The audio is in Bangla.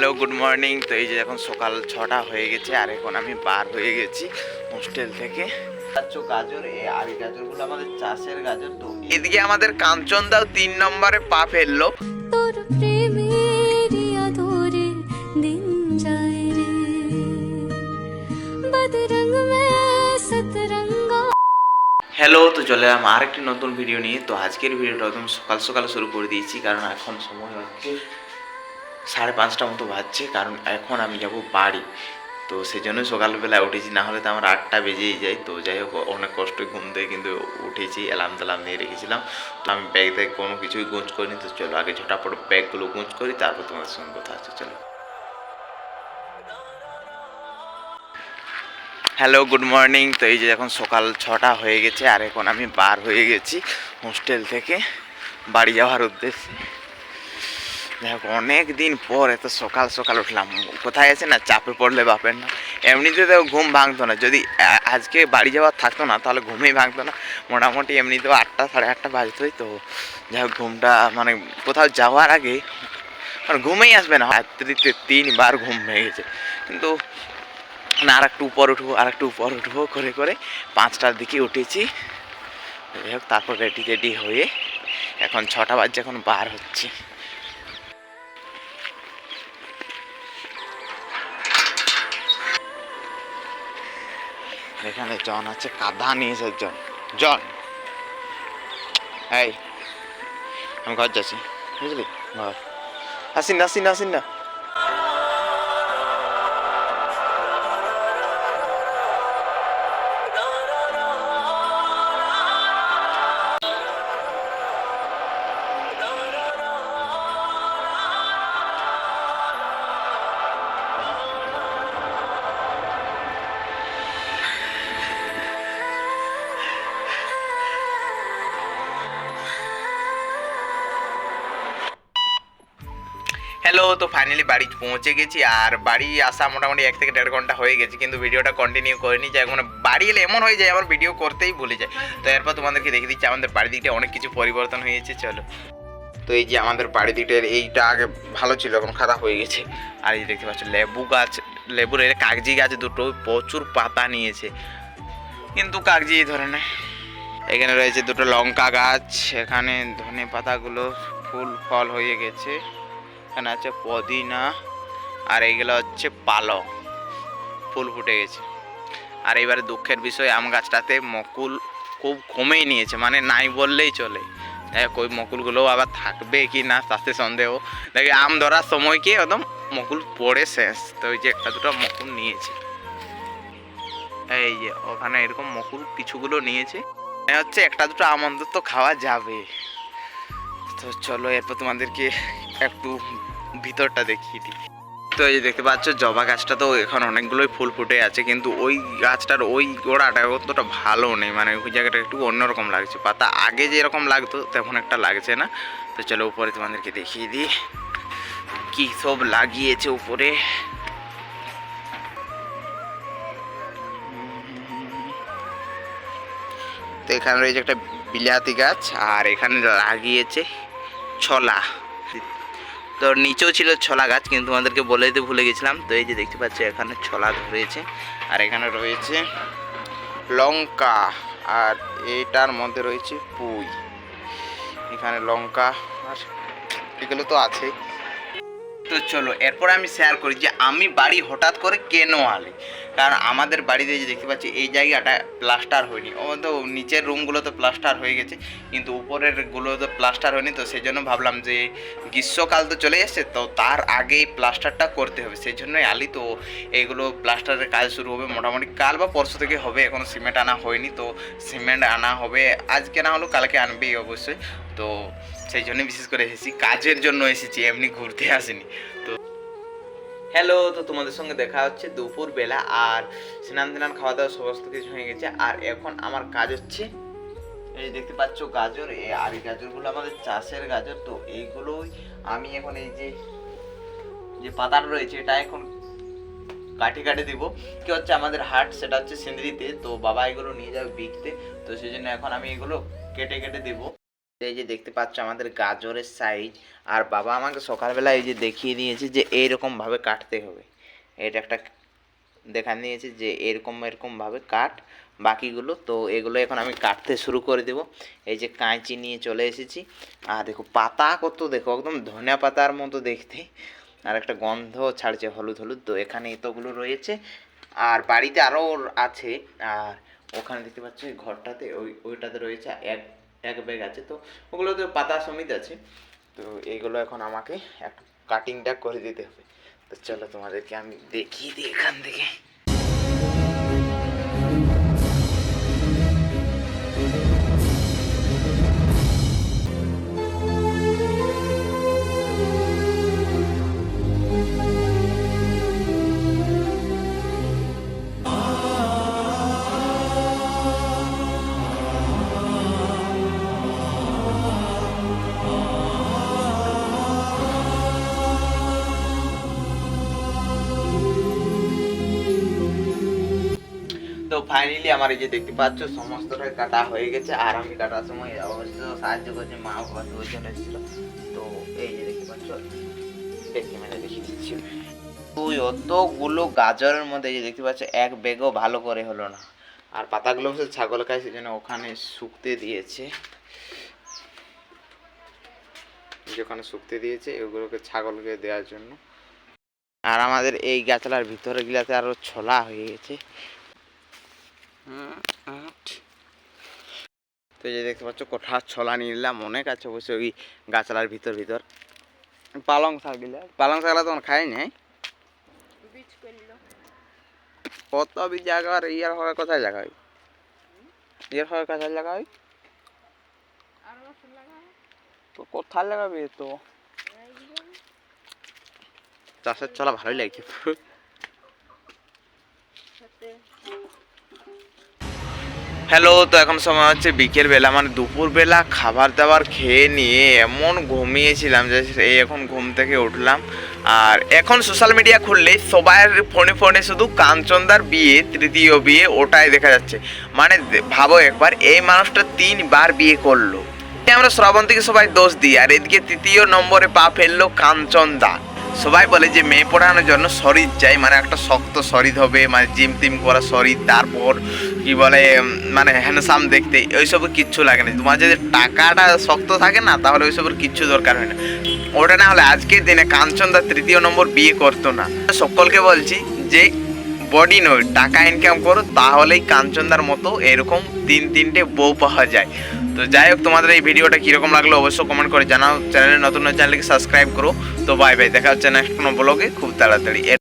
হ্যালো গুড মর্নিং তো এই যে এখন সকাল ছটা হয়ে গেছে আর এখন আমি বার হয়ে গেছি হোস্টেল থেকে। গাজর এই আর এই গাজরগুলো আমাদের চাষের গাজর তো। এদিকে আমাদের কাঞ্চন দাও তিন নম্বরে পা ফেলল। তোর প্রেমের আদরে দিন যায় রে। বদরঙ্গ মে সতরঙ্গা। হ্যালো তো চলে এলাম আর একটি নতুন ভিডিও নিয়ে। তো আজকের ভিডিওটা একদম সকাল সকাল শুরু করে দিয়েছি কারণ এখন সময় হচ্ছে সাড়ে পাঁচটা মতো বাজছে, কারণ এখন আমি যাব বাড়ি। তো সেই জন্যই সকালবেলা উঠেছি না হলে তো আমার আটটা বেজেই যায়। তো যাই হোক, অনেক কষ্ট ঘুম থেকে কিন্তু উঠেছি, অ্যালার্ম তালাম দিয়ে রেখেছিলাম। তো আমি ব্যাগ থেকে কোনো কিছুই গুঁজ করিনি, তো চলো আগে ঝটাপট ব্যাগগুলো গুঁজ করি, তারপর তোমাদের সঙ্গে কথা আছে চলো। হ্যালো গুড মর্নিং তো এই যে এখন সকাল ছটা হয়ে গেছে, আর এখন আমি বার হয়ে গেছি হোস্টেল থেকে বাড়ি যাওয়ার উদ্দেশ্যে। দেখো, অনেক দিন পর এত সকাল সকাল উঠলাম। কোথায় আছে না? চাপে পড়লে বাপের না এমনিতে তো ঘুম ভাঙতো না। যদি আজকে বাড়ি যাওয়ার থাকতো না, তাহলে ঘুমেই ভাঙতো না। মোটামুটি এমনিতেও আটটা সাড়ে আটটা বাজতোই তো। যাই হোক, ঘুমটা মানে কোথাও যাওয়ার আগে মানে ঘুমেই আসবে না। রাত্রিতে তিনবার ঘুম ভেঙে গেছে। কিন্তু না, আর একটু উপর উঠবো, আর একটু উপর উঠবো করে করে পাঁচটার দিকে উঠেছি। যাই হোক, তারপর রেডি রেডি হয়ে এখন ছটা বাজছে এখন বার হচ্ছি। এখানে জন আছে কাদা নিয়েছে জন জন। এই, আমি ঘর যাচ্ছি। বুঝলি? ঘর। আসিন আসিন আসিন না। তো ফাইনালি বাড়ি পৌঁছে গেছি আর বাড়ি আসা মোটামুটি এক থেকে দেড় ঘণ্টা হয়ে গেছে, কিন্তু ভিডিওটা কন্টিনিউ করিনি, যাই মানে বাড়ি এলে এমন হয়ে যায় আমার ভিডিও করতেই ভুলে যায়। তো এরপর তোমাদেরকে দেখে দিচ্ছি, আমাদের বাড়ির দিকটা অনেক কিছু পরিবর্তন হয়েছে, চলো। তো এই যে আমাদের বাড়ি দিকটার এইটা আগে ভালো ছিল, এখন খারাপ হয়ে গেছে। আর এই দেখতে পাচ্ছ, লেবু গাছ লেবুর এর কাগজি গাছ দুটো প্রচুর পাতা নিয়েছে। কিন্তু কাগজি এই ধরনের। এখানে রয়েছে দুটো লঙ্কা গাছ, এখানে ধনে পাতাগুলো ফুল, ফল হয়ে গেছে। এখানে আছে পদিনা, আর এইগুলো হচ্ছে পালক ফুল ফুটে গেছে। আর এবারে দুঃখের বিষয়, আম গাছটাতে মকুল খুব কমেই নিয়েছে মানে নাই বললেই চলে। দেখ ওই মকুলগুলো আবার থাকবে কি না, তাতে সন্দেহ। দেখে, আম ধরার সময় কি একদম মকুল পড়ে শেষ। তো ওই যে একটা দুটো মকুল নিয়েছে। এই যে, ওখানে এরকম মকুল কিছুগুলো নিয়েছে। হচ্ছে, একটা দুটো আম অন্তত খাওয়া যাবে। তো চলো, এরপর তোমাদেরকে একটু ভিতরটা দেখিয়ে দিই। তো এই দেখতে পাচ্ছ, জবা গাছটা তো এখন অনেকগুলোই ফুল ফুটে আছে, কিন্তু ওই গাছটার ওই গোড়াটা অতটা ভালো নেই মানে ওই জায়গাটা একটু অন্যরকম লাগছে। পাতা আগে যেরকম লাগতো, তেমন একটা লাগছে না। তো চলো উপরে তোমাদেরকে দেখিয়ে দিই, কি সব লাগিয়েছে উপরে। তো এখানে রয়েছে একটা বিলাতি গাছ, আর এখানে লাগিয়েছে ছলা। তো নিচেও ছিল ছলা গাছ, কিন্তু তোমাদেরকে বলে দিতে ভুলে গেছিলাম। তো এই যে দেখতে পাচ্ছি, এখানে ছলা রয়েছে আর এখানে রয়েছে লঙ্কা, আর এটার মধ্যে রয়েছে পুঁই। এখানে লঙ্কা, আর এগুলো তো আছেই। তো চলো, এরপর আমি শেয়ার করি যে আমি বাড়ি হঠাৎ করে কেন আলি? কারণ আমাদের বাড়িতে যে দেখতে পাচ্ছি, এই জায়গাটা প্লাস্টার হয়নি। ও তো নিচের রুমগুলো তো প্লাস্টার হয়ে গেছে, কিন্তু উপরেরগুলো তো প্লাস্টার হয়নি, তো সেই জন্য ভাবলাম যে গ্রীষ্মকাল তো চলে এসছে, তো তার আগেই প্লাস্টারটা করতে হবে। সেই জন্যই আলি, তো এইগুলো প্লাস্টারের কাজ শুরু হবে মোটামুটি কাল বা পরশু থেকে হবে এখনও সিমেন্ট আনা হয়নি, তো সিমেন্ট আনা হবে। আজকে না হলেও কালকে আনবেই অবশ্যই, তো সেই জন্য বিশেষ করে এসেছি। কাজের জন্য এসেছি, এমনি ঘুরতে আসিনি। তো হ্যালো তো তোমাদের সঙ্গে দেখা হচ্ছে দুপুর বেলা আর স্নান টান খাওয়া দাওয়া সমস্ত কিছু হয়ে গেছে। আর এখন আমার কাজ হচ্ছে, এই দেখতে পাচ্ছ গাজর আর এই গাজরগুলো আমাদের চাষের গাজর, তো এইগুলোই আমি এখন এই যে যে পাতাটা রয়েছে, এটা এখন কাঠি কাটে দিব। কি হচ্ছে আমাদের হাট, সেটা হচ্ছে সিন্দ্রিতে, তো বাবা এগুলো নিয়ে যাবে বিকতে, তো সেই জন্য এখন আমি এগুলো কেটে কেটে দেবো। এই যে দেখতে পাচ্ছ আমাদের গাজরের সাইজ আর বাবা আমাকে সকালবেলা এই যে দেখিয়ে দিয়েছে যে এইরকমভাবে কাটতে হবে। এটা একটা দেখান দিয়েছে যে এরকম এরকমভাবে কাট বাকিগুলো। তো এগুলো এখন আমি কাটতে শুরু করে দেব। এই যে কাঁচি নিয়ে চলে এসেছি। আর দেখো পাতা কত দেখো, একদম ধনিয়া পাতার মতো দেখতে। আর একটা গন্ধ ছাড়ছে হলুদ হলুদ। তো এখানে এতগুলো রয়েছে। আর বাড়িতে আরও আছে। আর ওখানে দেখতে পাচ্ছ ঘরটাতে ওই, ওইটাতে রয়েছে এক এক ব্যাগ আছে, তো ওগুলো তো পাতা সমিত আছে। তো এইগুলো এখন আমাকে কাটিংটা করে দিতে হবে। তো চলো তোমাদেরকে আমি দেখি দিই এখান থেকে। ফাইনালি আমার এই যে দেখতে পাচ্ছ, সমস্তটাই কাটা হয়ে গেছে। আর আমি কাটার সময় অবশ্য সাহায্য করছে মা বাবা দুজন এসেছিল। তো এই যে দেখতে পাচ্ছ দেখে মেলে দেখিয়ে দিচ্ছি। ওই অতগুলো গাজরের মধ্যে যে দেখতে পাচ্ছ, এক বেগও ভালো করে হলো না। আর পাতাগুলো হচ্ছে ছাগল খায় সেজন্য ওখানে শুকতে দিয়েছে। যেখানে শুকতে দিয়েছে, এগুলোকে ছাগলকে দেওয়ার জন্য। আর আমাদের এই গাছলার ভিতরে গিলাতে আরও ছোলা হয়ে গেছে। তো যে দেখতে পাচ্ছ কোঠার ছলা নিলাম, অনেক আছে অবশ্যই ওই গাছলার ভিতর ভিতর। পালং শাক পালং শাকলা তখন খাই নাই। কত বীজ জায়গা আর ইয়ার হয় কোথায় জায়গা হয়? ইয়ার হয় কোথায় জায়গা হয়? তো কোথায় লাগাবি তো? চাষের চলা ভালোই লাগছে হ্যালো তো এখন সময় হচ্ছে বিকেল বেলা মানে দুপুরবেলা খাবার দাবার খেয়ে নিয়ে এমন ঘুমিয়েছিলাম যে এই এখন ঘুম থেকে উঠলাম। আর এখন সোশ্যাল মিডিয়া খুললে সবার ফোনে ফোনে শুধু কাঞ্চনদার বিয়ে, তৃতীয় বিয়ে, ওটাই দেখা যাচ্ছে। মানে ভাবো একবার, এই মানুষটা তিনবার বিয়ে করল। আমরা শ্রাবন্তীকে সবাই দোষ দিই, আর এদিকে তৃতীয় নম্বরে পা ফেলল কাঞ্চনদা। সবাই বলে যে মেয়ে পড়ানোর জন্য শরীর চাই মানে একটা শক্ত শরীর হবে মানে জিম টিম করা শরীর, তারপর কি বলে মানে হ্যান্ডসাম দেখতে, ওইসব কিচ্ছু লাগে না। তোমার যদি টাকাটা শক্ত থাকে না, তাহলে ওইসবের কিচ্ছু দরকার হয় না। ওটা না হলে আজকের দিনে কাঞ্চনদা তৃতীয় নম্বর বিয়ে করতো না। সকলকে বলছি, যে বডি নয়, টাকা ইনকাম করো, তাহলেই কাঞ্চনদার মতো এরকম তিন তিনটে বউ পাওয়া যায়। তো যাই হোক, তোমাদের এই ভিডিওটা কীরকম লাগল অবশ্যই কমেন্ট করে জানাও। চ্যানেলে নতুন চ্যানেলকে সাবস্ক্রাইব করো। তো বাই বাই দেখা হচ্ছে নেক্সট কোনো ব্লগে খুব তাড়াতাড়ি।